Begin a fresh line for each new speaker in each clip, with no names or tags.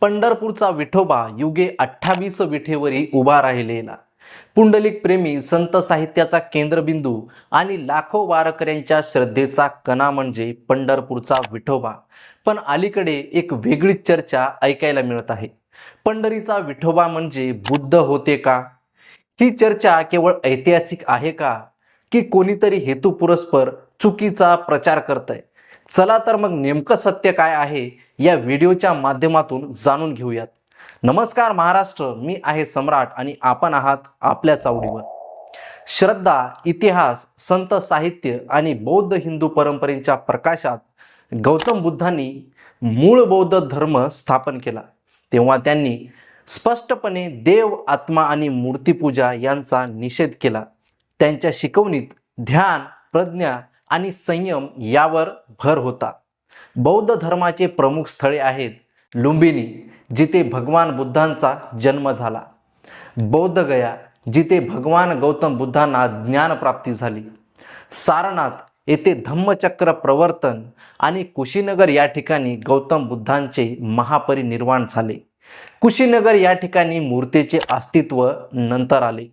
पंढरपूरचा विठोबा युगे अठ्ठावीस विठेवरी उभा राहिलेला पुंडलिक प्रेमी संत साहित्याचा केंद्रबिंदू आणि लाखो वारकऱ्यांच्या श्रद्धेचा कणा म्हणजे पंढरपूरचा विठोबा. पण अलीकडे एक वेगळीच चर्चा ऐकायला मिळत आहे. पंढरीचा विठोबा म्हणजे बुद्ध होते का? ही चर्चा केवळ ऐतिहासिक आहे का? की कोणीतरी हेतुपुरस्पर चुकीचा प्रचार करतंय? चला तर मग नेमकं सत्य काय आहे? या व्हिडिओच्या माध्यमातून जाणून घेऊयात. नमस्कार महाराष्ट्र मी आहे सम्राट आणि आपण आहात आपल्या चावडीवर. श्रद्धा इतिहास संत साहित्य आणि बौद्ध हिंदू परंपरेच्या प्रकाशात गौतम बुद्धांनी मूळ बौद्ध धर्म स्थापन केला. तेव्हा त्यांनी स्पष्टपणे देव आत्मा आणि मूर्तीपूजा यांचा निषेध केला. त्यांच्या शिकवणीत ध्यान प्रज्ञा आणि संयम यावर भर होता. बौद्ध धर्माचे प्रमुख स्थळे आहेत लुंबिनी जिथे भगवान बुद्धांचा जन्म झाला. बौद्धगया जिथे भगवान गौतम बुद्धांना ज्ञानप्राप्ती झाली. सारनाथ येथे धम्मचक्र प्रवर्तन आणि कुशीनगर या ठिकाणी गौतम बुद्धांचे महापरिनिर्वाण झाले. कुशीनगर या ठिकाणी मूर्तीचे अस्तित्व नंतर आले.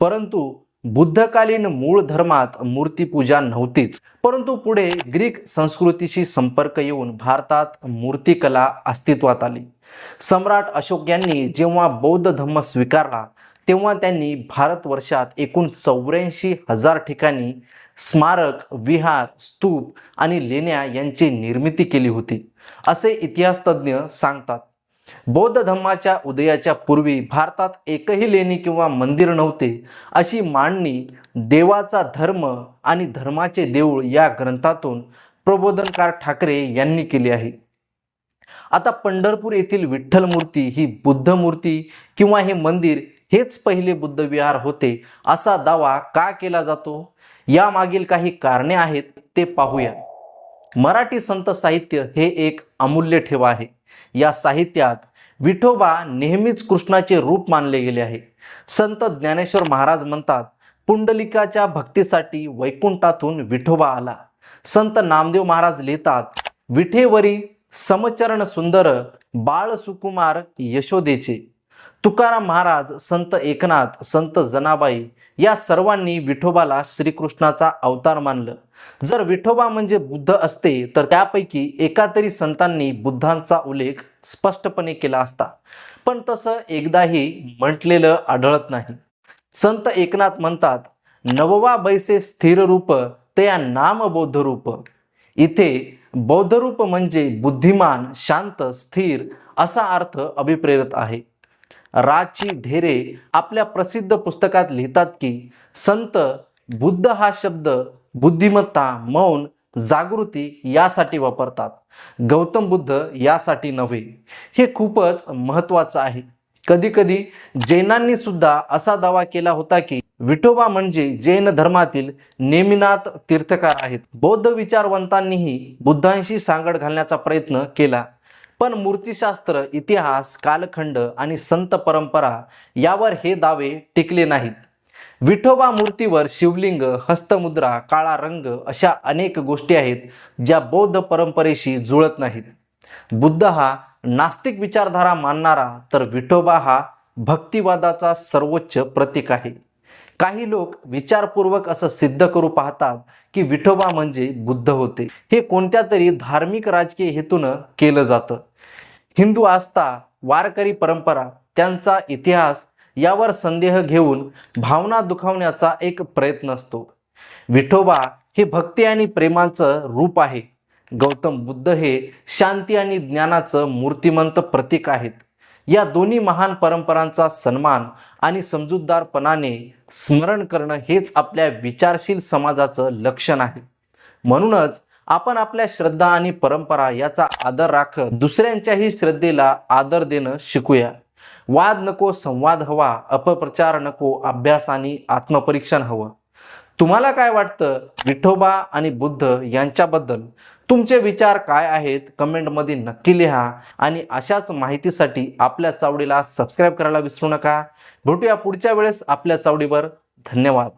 परंतु बुद्धकालीन मूळ धर्मात मूर्तीपूजा नव्हतीच परंतु पुढे ग्रीक संस्कृतीशी संपर्क येऊन भारतात मूर्तिकला अस्तित्वात आली. सम्राट अशोक यांनी जेव्हा बौद्ध धर्म स्वीकारला तेव्हा त्यांनी भारतवर्षात एकूण चौऱ्याऐंशी हजार ठिकाणी स्मारक विहार स्तूप आणि लेण्या यांची निर्मिती केली होती असे इतिहासतज्ञ सांगतात. बौद्ध धर्माच्या उदयाच्या पूर्वी भारतात एकही लेणी किंवा मंदिर नव्हते अशी मांडणी देवाचा धर्म आणि धर्माचे देऊळ या ग्रंथातून प्रबोधनकार ठाकरे यांनी केली आहे. आता पंढरपूर येथील विठ्ठल मूर्ती ही बुद्ध मूर्ती किंवा हे मंदिर हेच पहिले बुद्ध विहार होते असा दावा का केला जातो? यामागील काही कारणे आहेत ते पाहूया. मराठी संत साहित्य हे एक अमूल्य ठेवा आहे. या साहित्यात विठोबा नेहमीच कृष्णाचे रूप मानले गेले आहे. संत ज्ञानेश्वर महाराज म्हणतात पुंडलिकाच्या भक्तीसाठी वैकुंठातून विठोबा आला. संत नामदेव महाराज लिहितात विठेवरी समचरण सुंदर बाळ सुकुमार यशोदेचे. तुकाराम महाराज संत एकनाथ संत जनाबाई या सर्वांनी विठोबाला श्रीकृष्णाचा अवतार मानलं. जर विठोबा म्हणजे बुद्ध असते तर त्यापैकी एका तरी संतांनी बुद्धांचा उल्लेख स्पष्टपणे केला असता. पण तसं एकदाही म्हटलेलं आढळत नाही. संत एकनाथ म्हणतात नववा बैसे स्थिर रूप तया नाम बौद्ध रूप. इथे बौद्ध रूप म्हणजे बुद्धिमान शांत स्थिर असा अर्थ अभिप्रेरित आहे. राची ढेरे आपल्या प्रसिद्ध पुस्तकात लिहितात की संत बुद्ध हा शब्द बुद्धिमत्ता मौन जागृती यासाठी वापरतात. गौतम बुद्ध यासाठी नव्हे. हे खूपच महत्त्वाचं आहे. कधीकधी जैनांनी सुद्धा असा दावा केला होता की विठोबा म्हणजे जैन धर्मातील नेमिनाथ तीर्थकार आहेत. बौद्ध विचारवंतांनीही बुद्धांशी सांगड घालण्याचा प्रयत्न केला. पण मूर्तिशास्त्र इतिहास कालखंड आणि संत परंपरा यावर हे दावे टिकले नाहीत. विठोबा मूर्तीवर शिवलिंग हस्तमुद्रा काळा रंग अशा अनेक गोष्टी आहेत ज्या बौद्ध परंपरेशी जुळत नाहीत. बुद्ध हा नास्तिक विचारधारा मानणारा तर विठोबा हा भक्तिवादाचा सर्वोच्च प्रतीक आहे. काही लोक विचारपूर्वक असं सिद्ध करू पाहतात की विठोबा म्हणजे बुद्ध होते. हे कोणत्या तरी धार्मिक राजकीय हेतूनं केलं जातं. हिंदू आस्था वारकरी परंपरा त्यांचा इतिहास यावर संदेह घेऊन भावना दुखावण्याचा एक प्रयत्न असतो. विठोबा हे भक्ती आणि प्रेमाचं रूप आहे. गौतम बुद्ध हे शांती आणि ज्ञानाचं मूर्तिमंत प्रतीक आहेत. या दोन्ही महान परंपरांचा सन्मान आणि समजूतदारपणाने स्मरण करणं हेच आपल्या विचारशील समाजाचं लक्षण आहे. म्हणूनच आपण आपल्या श्रद्धा आणि परंपरा याचा आदर राखत दुसऱ्यांच्याही श्रद्धेला आदर देणं शिकूया. वाद नको संवाद हवा अपप्रचार नको अभ्यास आणि आत्मपरीक्षण हवं. तुम्हाला काय वाटतं विठोबा आणि बुद्ध यांच्याबद्दल? तुमचे विचार काय आहेत? कमेंटमध्ये नक्की लिहा आणि अशाच माहितीसाठी आपल्या चावडीला सबस्क्राईब करायला विसरू नका. भेटूया पुढच्या वेळेस आपल्या चावडीवर. धन्यवाद.